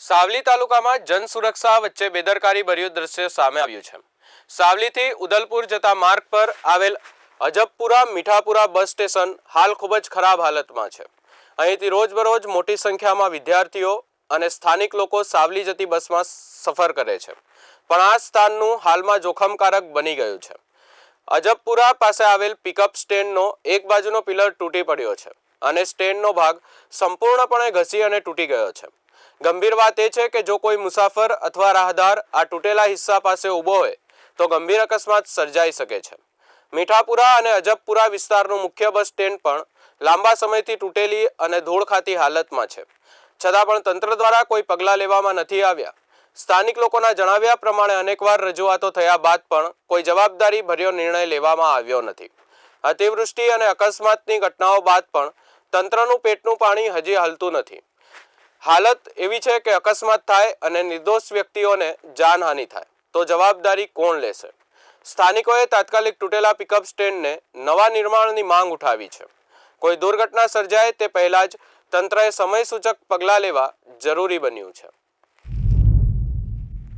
સાવલી તાલુકામાં જન સુરક્ષા વચ્ચે બેદરકારી ભર્યું દ્રશ્ય સામે આવ્યું છે. સાવલીથી ઉદલપુર જતા માર્ગ પર આવેલ અજબપુરા મીઠાપુરા બસ સ્ટેશન હાલ ખૂબ જ ખરાબ હાલતમાં છે. અહીંથી રોજબરોજ મોટી સંખ્યામાં વિદ્યાર્થીઓ અને સ્થાનિક લોકો સાવલી જતી બસમાં સફર કરે છે. પણ આ સ્થાનનું હાલમાં જોખમકારક બની ગયું છે. અજબપુરા પાસે આવેલ પિકઅપ સ્ટેન્ડનો એક બાજુનો પિલર તૂટી પડ્યો છે અને સ્ટેન્ડનો ભાગ સંપૂર્ણપણે ઘસી અને તૂટી ગયો છે. ગંભીર વાત એ છે કે જો કોઈ મુસાફર અથવા રાહદાર આ તૂટેલા હિસ્સા પાસે ઊભો હોય, તો ગંભીર અકસ્માત સર્જાઈ શકે છે. મીઠાપુરા અને અજબપુરા વિસ્તારનું મુખ્ય બસ સ્ટેન્ડ પણ લાંબા સમયથી તૂટેલી અને ધૂળ ખાતી હાલતમાં છે. છતાં પણ તંત્ર દ્વારા કોઈ પગલાં લેવામાં નથી આવ્યા. સ્થાનિક લોકોના જણાવ્યા પ્રમાણે અનેકવાર રજૂઆતો થયા બાદ પણ કોઈ જવાબદારી ભર્યો નિર્ણય લેવામાં આવ્યો નથી. અતિવૃષ્ટિ અને અકસ્માતની ઘટનાઓ બાદ પણ તંત્રનું પેટનું પાણી હજી હલતું નથી. હાલત એવી છે કે અકસ્માત થાય અને નિર્દોષ વ્યક્તિઓને જાનહાનિ થાય. તો જવાબદારી કોણ લેશે? સ્થાનિકોએ તાત્કાલિક તૂટેલા પિકઅપ સ્ટેન્ડને નવા નિર્માણની માંગ ઉઠાવી છે. કોઈ દુર્ઘટના સર્જાય તે પહેલા જ તંત્રએ સમયસૂચક પગલાં લેવા જરૂરી બન્યું છે.